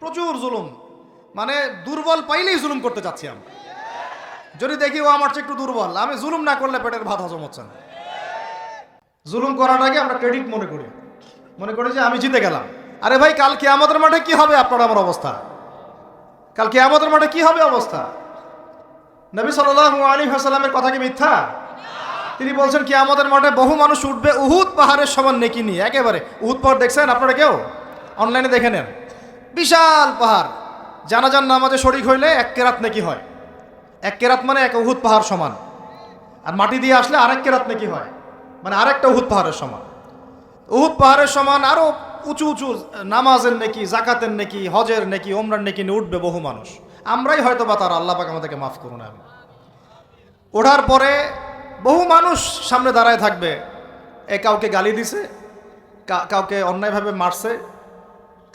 প্রচুর জুলুম। মানে দুর্বল পাইলেই জুলুম করতে চাচ্ছি আমি যদি দেখি, ও আমার চেয়ে একটু দুর্বল আমি জুলুম না করলে পেটের ভাত হজম হচ্ছে না। জুলুম করার আগে আমরা ক্রেডিট মনে করি। মনে করি যে আমি জিতে গেলাম। আরে ভাই, কাল আমাদের মাঠে কি হবে আপনার আমার অবস্থা? কাল আমাদের মাঠে কি হবে অবস্থা? নবী সাল্লাল্লাহু আলাইহি ওয়াসাল্লামের কথা কি মিথ্যা? তিনি বলছেন কি আমাদের মাঠে বহু মানুষ উঠবে উহুদ পাহাড়ের সমান নেকি নিয়ে। একেবারে। উহুদ পাহাড় দেখছেন আপনারা কেউ? অনলাইনে দেখে নেন। বিশাল পাহাড়। জানাজান নামাজে শরিক হইলে এক কেরাত নাকি হয়। এক কেরাত মানে এক উহুদ পাহাড় সমান। আর মাটি দিয়ে আসলে আরেক কেরাত নাকি হয়। মানে আরেকটা উহুদ পাহাড়ের সমান। উহুদ পাহাড়ের সমান আরও উঁচু উঁচু নামাজের নেকি জাকাতের নেকি, হজের নেকি ওমরার নেকি নিয়ে উঠবে বহু মানুষ। আমরাই হয়তো বা তারা আল্লাহ আমাদেরকে মাফ করুন আমি ওঠার পরে বহু মানুষ সামনে দাঁড়ায় থাকবে। এ কাউকে গালি দিছে কাউকে অন্যায়ভাবে মারছে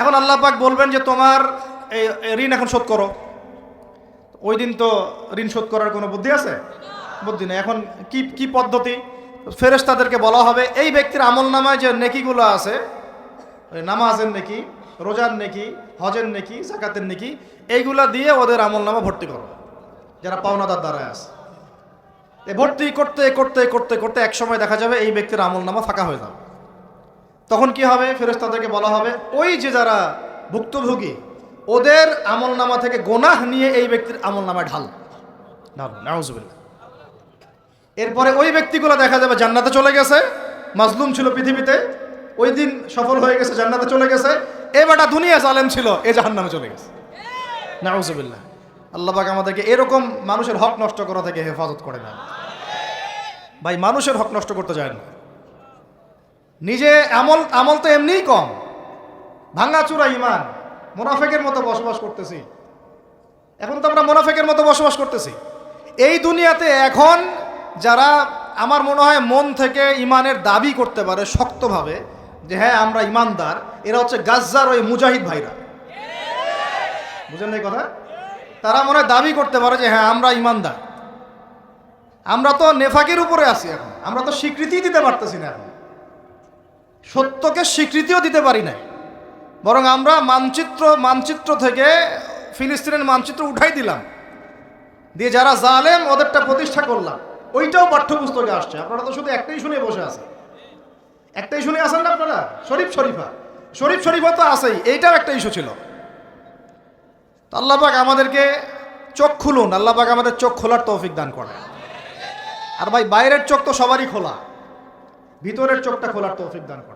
এখন আল্লাহ পাক বলবেন যে তোমার এই ঋণ এখন শোধ করো। ওই দিন তো ঋণ শোধ করার কোনো বুদ্ধি আছে? বুদ্ধি নেই। এখন কি কি পদ্ধতি? ফেরেস তাদেরকে বলা হবে, এই ব্যক্তির আমল নামায় যে নেকিগুলো আছে নামাজের নেকি, রোজার নেকি, হজের নেকি জাকাতের নেকি, এইগুলা দিয়ে ওদের আমল নামা ভর্তি করো। যারা পাওনাদার দ্বারায় আছে। এ ভর্তি করতে করতে করতে করতে এক সময় দেখা যাবে এই ব্যক্তির আমল নামা ফাঁকা হয়ে যাবে। তখন কি হবে? ফেরেশতাদেরকে বলা হবে, ওই যে যারা ভুক্তভোগী, ওদের আমল নামা থেকে গোনাহ নিয়ে এই ব্যক্তির আমল নামায় ঢাল এরপরে ওই ব্যক্তিগুলো দেখা যাবে জান্নাতে চলে গেছে, মাজলুম ছিল পৃথিবীতে, ওই দিন সফল হয়ে গেছে, জান্নাতে চলে গেছে, এ বেটা দুনিয়া জালেম ছিল, এ জাহান্নামে চলে গেছে। নাউজুবিল্লাহ। আল্লাহ পাক আমাদেরকে এরকম মানুষের হক নষ্ট করা থেকে হেফাজত করে না ভাই, মানুষের হক নষ্ট করতে যায় না। নিজে আমল আমল তো এমনিই কম। ভাঙ্গাচুরা ইমান, মোনাফেকের মতো বসবাস করতেছি। এখন তো আমরা মোনাফেকের মতো বসবাস করতেছি। এই দুনিয়াতে এখন যারা আমার মনে হয় মন থেকে ইমানের দাবি করতে পারে শক্তভাবে, যে হ্যাঁ আমরা ইমানদার, এরা হচ্ছে গাজ্জার ওই মুজাহিদ ভাইরা। বুঝেন এই কথা? তারা মনে হয় দাবি করতে পারে যে হ্যাঁ আমরা ইমানদার। আমরা তো নেফাকের উপরে আছি এখন। আমরা তো স্বীকৃতি দিতে পারতেছি না এখন। সত্যকে স্বীকৃতিও দিতে পারি না বরং আমরা মানচিত্র মানচিত্র থেকে ফিলিস্তিনের মানচিত্র উঠাই দিলাম। দিয়ে যারা জালেম, ওদেরটা প্রতিষ্ঠা করলাম। ওইটাও পাঠ্যপুস্তকে আসছে। আপনারা তো শুধু একটাই শুনে বসে আছেন। একটাই শুনে আছেন না আপনারা? শরীফ শরীফা। শরীফ শরীফা তো আছেই। এইটাও একটা ইস্যু ছিল। তো আল্লাপাক আমাদেরকে চোখ খুলুন। আল্লাপাক আমাদের চোখ খোলার তৌফিক দান করে আর ভাই, বাইরের চোখ তো সবারই খোলা। ভিতরের চোখটা খোলার তৌফিক দান করে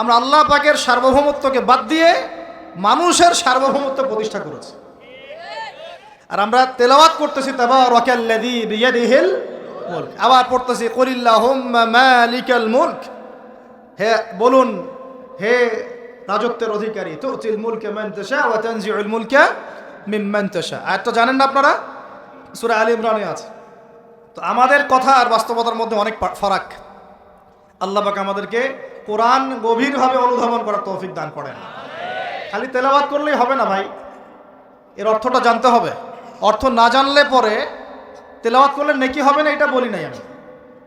আমরা আল্লাহ পাকের সার্বভৌমত্বকে বাদ দিয়ে মানুষের সার্বভৌমত্ব প্রতিষ্ঠা করেছি। আর আমরা তেলাওয়াত করতেছি তাবা রকাল্লাদি বিয়াদিহিল মুলক। আবার পড়তেছি কলিল্লাহুম্মা মালিকাল মুলক। হে, বলুন, হে রাজত্বের অধিকারী, তুতিল মুলকে মান তাশা ওয়া তানজিউল মুলকা মিম্মান তাশা। তো জানেন না আপনারা, সূরা আলী ইমরানে আছে। তো আমাদের কথা আর বাস্তবতার মধ্যে অনেক ফারাক। আল্লাহ পাক আমাদেরকে কোরআন গভীরভাবে অনুধাবন করার তৌফিক দান করেন। খালি তেলাওয়াত করলেই হবে না ভাই। এর অর্থটা জানতে হবে। অর্থ না জানলে পরে তেলাওয়াত করলে নেকি হবে না, এটা বলি নাই আমি।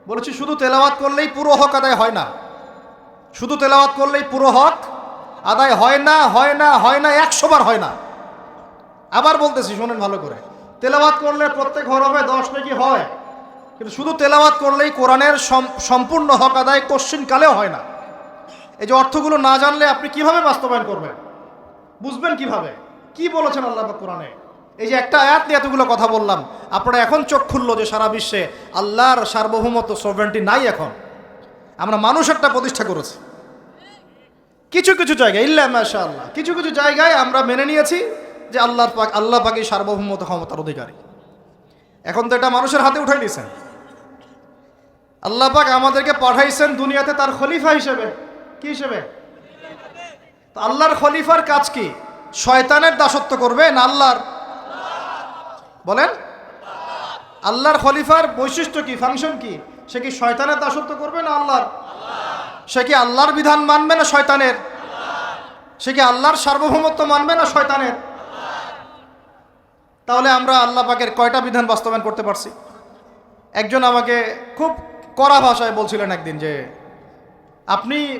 বলেছি শুধু তেলাওয়াত করলেই পুরো হক আদায় হয় না। শুধু তেলাওয়াত করলেই পুরো হক আদায় হয় না হয় না হয় না একশোবার হয় না। আবার বলতেছি, শোনেন ভালো করে। তেলাওয়াত করলে প্রত্যেক হরফে দশ নাকি হয়। কিন্তু শুধু তেলাওয়াত করলেই কোরআনের সম- সম্পূর্ণ হক আদায় কোশ্চিন কালেও হয় না। এই যে অর্থগুলো না জানলে আপনি কীভাবে বাস্তবায়ন করবেন? বুঝবেন কীভাবে? কি বলেছেন আল্লাহ কোরআনে? এই যে একটা আয়াত নিয়ে এতগুলো কথা বললাম, আপনারা এখন চোখ খুললো যে সারা বিশ্বে আল্লাহর সার্বভৌমত্ব সোভেন্টি নাই এখন। আমরা মানুষ একটা প্রতিষ্ঠা করেছি। কিছু কিছু জায়গায়, ইল্লা মাশা আল্লাহ কিছু কিছু জায়গায় আমরা মেনে নিয়েছি যে আল্লাহর পাক, আল্লাহ পাকি সার্বভৌমত ক্ষমতার অধিকারী। এখন তো এটা মানুষের হাতে উঠাই দিয়েছেন। আল্লাহ পাক আমাদেরকে পাঠাইছেন দুনিয়াতে তার খলিফা হিসেবে। কি হিসেবে? তো আল্লাহর খলিফার কাজ কি? শয়তানের দাসত্ব করবে না আল্লাহর? বলেন। আল্লাহর খলিফার বৈশিষ্ট্য কি? ফাংশন কি? সে কি শয়তানের দাসত্ব করবে না আল্লাহর? সে কি আল্লাহর বিধান মানবে না শয়তানের? সে কি আল্লাহর সার্বভৌমত্ব মানবে না শয়তানের? তাহলে আমরা আল্লাহ পাকের কয়টা বিধান বাস্তবায়ন করতে পারছি? একজন আমাকে খুব কড়া ভাষায় বলছিলেন একদিন যে, আপনি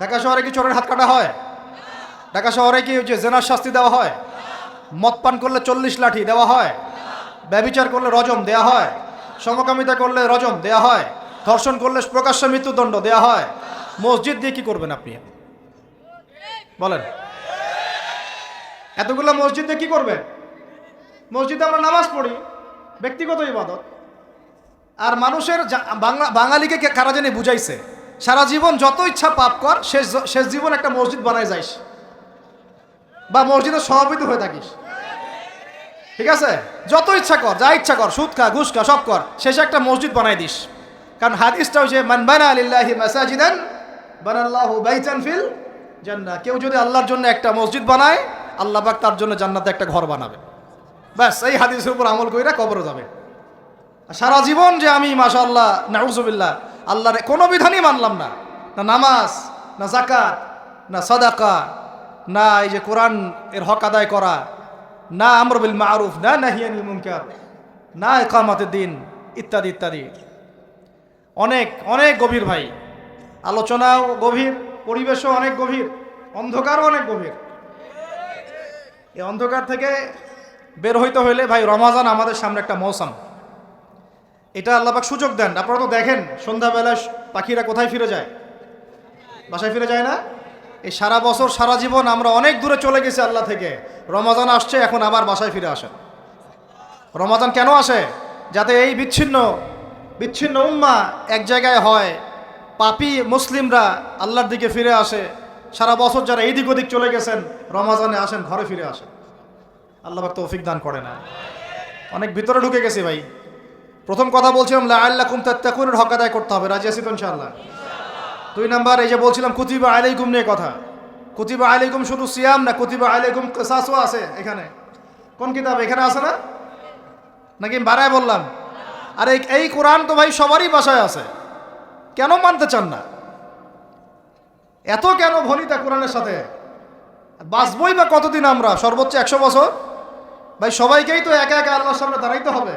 ঢাকা শহরে কি চোরের হাত কাটা হয়? ঢাকা শহরে কি যে জেনার শাস্তি দেওয়া হয়? মদ পান করলে চল্লিশ লাঠি দেওয়া হয়? ব্যবিচার করলে রজম দেয়া হয়? সমকামিতা করলে রজম দেয়া হয়? ধর্ষণ করলে প্রকাশ্য মৃত্যুদণ্ড দেয়া হয়? মসজিদ দিয়ে কি করবেন আপনি? বলেন। এতগুলো মসজিদ দিয়ে কি করবেন? মসজিদে আমরা নামাজ পড়ি, ব্যক্তিগত ইবাদত। আর মানুষের বাংলা বাঙালিকে কারা জানি বুঝাইছে? সারা জীবন যত ইচ্ছা পাপ কর, শেষ শেষ জীবন একটা মসজিদ বানায় যাইস। বা মসজিদের সভাপতি হয়ে থাকিস। ঠিক আছে? যত ইচ্ছা কর, যা ইচ্ছা কর, সুদ খা, ঘুষ খা, সব কর, শেষে একটা মসজিদ বানাই দিস। কারণ হাদিসটা হচ্ছে, মান বানা আলিল্লাহি মাসাজিদান, বানাল্লাহু বাইতান ফিল জান্নাহ। কেউ যদি আল্লাহর জন্য একটা মসজিদ বানায়, আল্লাহ পাক তার জন্য জান্নাতে একটা ঘর বানাবে। ব্যাস, এই হাদিসের উপর আমল কইরা কবরে যাবে। সারা জীবন যে আমি, মাশাআল্লাহ, নাউজুবিল্লাহ আল্লাহর কোনো বিধানই মানলাম না। না নামাজ, না জাকাত না সাদাকা, না এই যে কোরআন এর হক আদায় করা, না আমর বিল মারুফ, না নাহিয়ানিল মুনকার, না একামাতের দিন, ইত্যাদি ইত্যাদি। অনেক অনেক গভীর ভাই। আলোচনাও গভীর, পরিবেশও অনেক গভীর, অন্ধকারও অনেক গভীর। এই অন্ধকার থেকে বের হইতে হইলে ভাই রমাজান আমাদের সামনে একটা মৌসুম। এটা আল্লাপাক সুযোগ দেন। আপনারা তো দেখেন, সন্ধ্যাবেলা পাখিরা কোথায় ফিরে যায়? বাসায় ফিরে যায় না? এই সারা বছর, সারা জীবন আমরা অনেক দূরে চলে গেছি আল্লাহ থেকে। রমাজান আসছে, এখন আবার বাসায় ফিরে আসেন। রমাজান কেন আসে? যাতে এই বিচ্ছিন্ন বিচ্ছিন্ন উম্মা এক জায়গায় হয়, পাপি মুসলিমরা আল্লাহর দিকে ফিরে আসে। সারা বছর যারা এইদিক ওদিক চলে গেছেন, রমাজানে আসেন, ঘরে ফিরে আসেন। আল্লাহ তৌফিক দান করে না অনেক ভিতরে ঢুকে গেছি ভাই। প্রথম কথা বলছিলাম আল্লাহ কুম তাত্তাকুনের, হক আদায় করতে হবে। রাজি আছি তো ইনশাআল্লাহ? দুই নাম্বার, এই যে বলছিলাম, কুতিবা আলাইকুম নিয়ে কথা। কুতিবা আলাইকুম শুধু সিয়াম না, কুতিবা আলাইকুম কেসাসও আছে এখানে। কোন কিতাব? এখানে আছে না? নাকি বাড়ায় বললাম? আর এই কোরআন তো ভাই সবারই বাসায় আছে। কেন মানতে চান না? এত কেন ভনিতা কোরআনের সাথে? বাঁচবই বা কতদিন আমরা? সর্বোচ্চ একশো বছর? ভাই, সবাইকেই তো একা একা আল্লাহর সামনে দাঁড়াইতে হবে।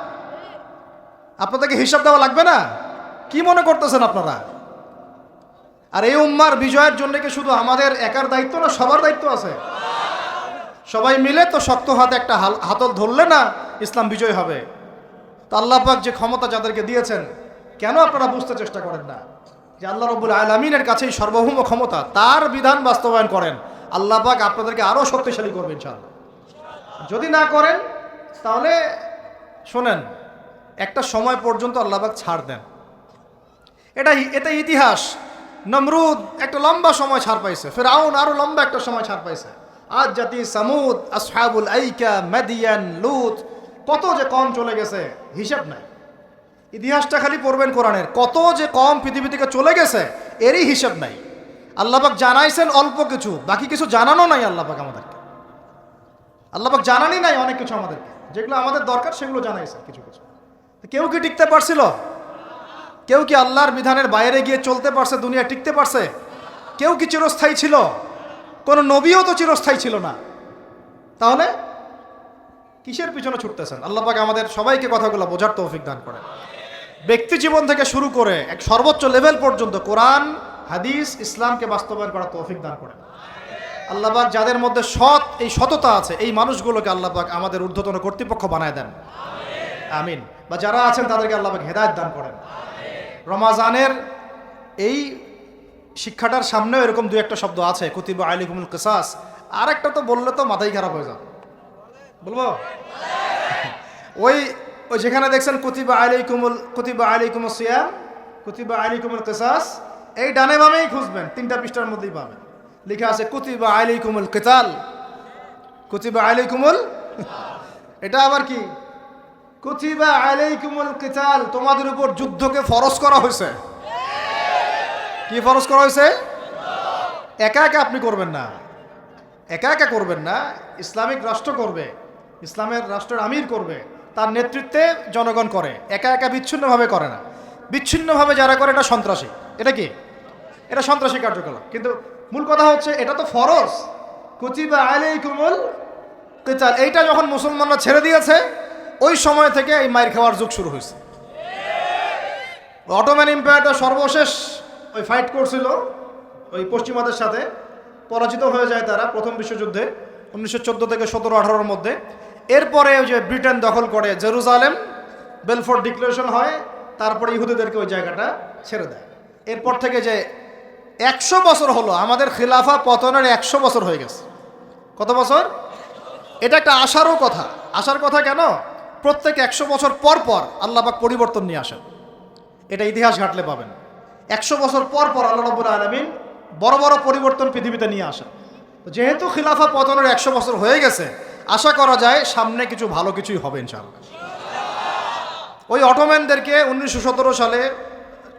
আপনাদেরকে হিসাব দেওয়া লাগবে না? কি মনে করতেছেন আপনারা? আর এই উম্মার বিজয়ের জন্য কি শুধু আমাদের একার দায়িত্ব না, সবার দায়িত্ব আছে? সবাই মিলে তো শক্ত হাতে একটা হাতল ধরলে না ইসলাম বিজয় হবে। তো আল্লাহ পাক যে ক্ষমতা যাদেরকে দিয়েছেন, কেন আপনারা বুঝতে চেষ্টা করেন না? যে আল্লাহ রব্বুল আলমিনের কাছেই সর্বভৌম ক্ষমতা, তার বিধান বাস্তবায়ন করেন। আল্লাহ পাক আপনাদেরকে আরও শক্তিশালী করবেন ইনশাআল্লাহ। যদি না করেন, তাহলে শোনেন একটা সময় পর্যন্ত আল্লাহবাক ছাড় দেন। এটা এটা ইতিহাস। নমরুদ একটা লম্বা সময় ছাড় পাইছে। ফেরাউন আরও লম্বা একটা সময় ছাড় পাইছে। আজ জাতি সামুদ, আসহাবুল আইকা, মাদিয়ান, লুত, কত যে কম চলে গেছে, হিসাব নাই। ইতিহাসটা খালি পড়বেন কোরআনের। কত যে কম পৃথিবী থেকে চলে গেছে, এরই হিসাব নাই। আল্লাহবাক জানাইছেন অল্প কিছু, বাকি কিছু জানানো নাই আল্লাহবাক আমাদেরকে। আল্লাহবাক জানানি নাই অনেক কিছু আমাদেরকে। যেগুলো আমাদের দরকার সেগুলো জানাইছে কিছু কিছু। কেউ কি টিকতে পারছিল? কেউ কি আল্লাহর বিধানের বাইরে গিয়ে চলতে পারছে, দুনিয়া টিকতে পারছে? কেউ কি চিরস্থায়ী ছিল? কোনো নবীও তো চিরস্থায়ী ছিল না। তাহলে কিসের পিছনে ছুটতেছেন? আল্লাহ পাক আমাদের সবাইকে কথাগুলো বোঝার তৌফিক দান করেন। ব্যক্তি জীবন থেকে শুরু করে এক সর্বোচ্চ লেভেল পর্যন্ত কোরআন, হাদিস, ইসলামকে বাস্তবায়ন করার তৌফিক দান করেন। আল্লাহ পাক যাদের মধ্যে সৎ, এই সততা আছে, এই মানুষগুলোকে আল্লাহ পাক আমাদের ঊর্ধ্বতন কর্তৃপক্ষ বানায় দেন। আমিন। বা যারা আছেন, তাদেরকে আল্লাহ হেদায়ত দান করেন। রমাজানের এই শিক্ষাটার সামনেও এরকম দু একটা শব্দ আছে, কুতিবা আলিকুমুল কিসাস। আর একটা তো বললে তো মাথাই খারাপ হয়ে যাবে। বলব? ওই ওই যেখানে দেখছেন কুতিবা আলাইকুমুল কুতিবা আলাইকুমুল সিয়াম, কুতিবা আলাইকুমুল কিসাস, এই ডানে বামেই খুঁজবেন, তিনটা পৃষ্ঠার মধ্যেই পাবেন। লেখা আছে, কুতিবা আলাইকুমুল কিতাল। কুতিবা আলাইকুমুল এটা আবার কি? কুতিবা আলাইকুমুল কিতাল, তোমাদের উপর যুদ্ধকে ফরজ করা হয়েছে। কি ফরজ করা হয়েছে? একা একা আপনি করবেন না। একা একা করবেন না, ইসলামিক রাষ্ট্র করবে, ইসলামের রাষ্ট্রের আমির করবে, তার নেতৃত্বে জনগণ করে, একা একা বিচ্ছিন্নভাবে করে না। বিচ্ছিন্নভাবে যারা করে, এটা সন্ত্রাসী। এটা কি? এটা সন্ত্রাসী কার্যকলাপ। কিন্তু মূল কথা হচ্ছে, এটা তো ফরজ। কুচিবা আলাইকুমুল কিতাল, এইটা যখন মুসলমানরা ছেড়ে দিয়েছে ওই সময় থেকে এই মায়ের খাওয়ার যুগ শুরু হয়েছে। অটোম্যান এম্পায়ারটা সর্বশেষ ওই ফাইট করছিল, ওই পশ্চিমাদের সাথে। পরাজিত হয়ে যায় তারা প্রথম বিশ্বযুদ্ধে, উনিশশো চোদ্দ থেকে সতেরো, আঠারোর মধ্যে। এরপরে ওই যে ব্রিটেন দখল করে জেরুজালেম বেলফোর্ড ডিক্লারেশন হয়, তারপরে ইহুদিদেরকে ওই জায়গাটা ছেড়ে দেয়। এরপর থেকে যে একশো বছর হলো, আমাদের খিলাফা পতনের একশো বছর হয়ে গেছে। কত বছর? এটা একটা আশারও কথা। আশার কথা কেন? প্রত্যেক একশো বছর পর পর আল্লাহবাক পরিবর্তন নিয়ে আসেন। এটা ইতিহাস ঘাটলে পাবেন। একশো বছর পর পর আল্লাহ রব্বুল আলমিন বড় বড় পরিবর্তন পৃথিবীতে নিয়ে আসেন। যেহেতু খিলাফা পতনের একশো বছর হয়ে গেছে, আশা করা যায় সামনে কিছু ভালো কিছুই হবে ইনশাআল্লাহ। ওই অটোম্যানদেরকে উনিশশো সতেরো সালে,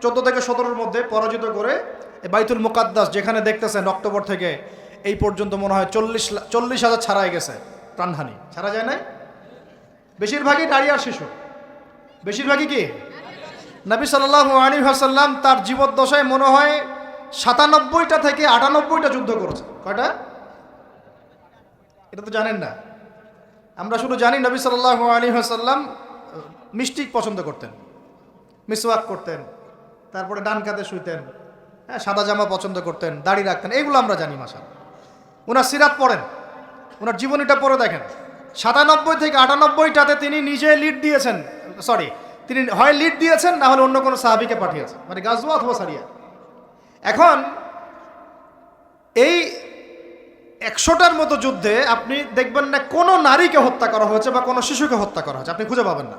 চোদ্দ থেকে সতেরোর মধ্যে পরাজিত করে বাইতুল মুকাদ্দাস, যেখানে দেখতেছেন অক্টোবর থেকে এই পর্যন্ত মনে হয় চল্লিশ চল্লিশ হাজার ছাড়াই গেছে প্রাণহানি। ছাড়া যায় নাই? বেশিরভাগই নারী আর শিশু। বেশিরভাগই কি? নবী সাল্লাহ আলী হাসাল্লাম তার জীবদ্দশায় মনে হয় সাতানব্বইটা থেকে আটানব্বইটা যুদ্ধ করেছে। কয়টা? এটা তো জানেন না। আমরা শুধু জানি নবী সাল্লাহ আলী হাসাল্লাম মিষ্টি পছন্দ করতেন, মিসওয়াক করতেন, তারপরে ডান কাতে শুইতেন হ্যাঁ সাদা জামা পছন্দ করতেন, দাড়ি রাখতেন এইগুলো আমরা জানি মাসা ওনার সিরাত পড়েন ওনার জীবনীটা পড়ে দেখেন। সাতানব্বই থেকে আটানব্বইটাতে তিনি নিজে লিড দিয়েছেন। সরি তিনি হয় লিড দিয়েছেন, না হলে অন্য কোনো সাহাবিকে পাঠিয়েছেন। মানে গাজওয়া অথবা সারিয়া। এখন এই একশোটার মতো যুদ্ধে আপনি দেখবেন না কোনো নারীকে হত্যা করা হয়েছে বা কোনো শিশুকে হত্যা করা হয়েছে। আপনি খুঁজে পাবেন না।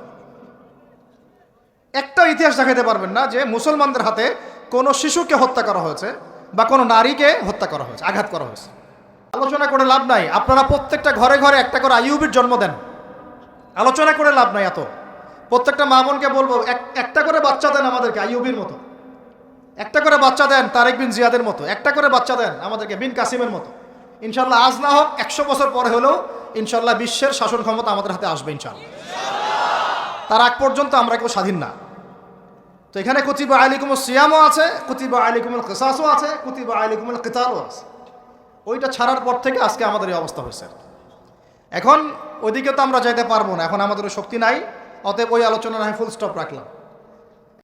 একটা ইতিহাস দেখাতে পারবেন না যে মুসলমানদের হাতে কোনো শিশুকে হত্যা করা হয়েছে বা কোনো নারীকে হত্যা করা হয়েছে, আঘাত করা হয়েছে। আলোচনা করে লাভ নাই। আপনারা প্রত্যেকটা ঘরে ঘরে একটা করে আইউবির জন্ম দেন। আলোচনা করে লাভ নাই এত। প্রত্যেকটা মা বোনকে বলব একটা করে বাচ্চা দেন আমাদেরকে আইউবির মতো। একটা করে বাচ্চা দেন তারেক বিন জিয়াদের মতো। একটা করে বাচ্চা দেন আমাদেরকে বিন কাসিমের মতো। ইনশাল্লাহ আজ না হোক, একশো বছর পরে হলেও ইনশাল্লাহ বিশ্বের শাসন ক্ষমতা আমাদের হাতে আসবে ইনশাল্লাহ তার আগ পর্যন্ত আমরা কেউ স্বাধীন না। তো এখানে কুতিবা আলিকুমুল সিয়ামও আছে, কুতিবা আলিকুমুল কিসাসও আছে, কুতিবা আলিকুমুল কিতালও আছে। ওইটা ছাড়ার পর থেকে আজকে আমাদের এই অবস্থা হয়েছে। এখন ওইদিকে তো আমরা যাইতে পারব না, এখন আমাদের শক্তি নাই, অতএব ওই আলোচনা আমি ফুল স্টপ রাখলাম।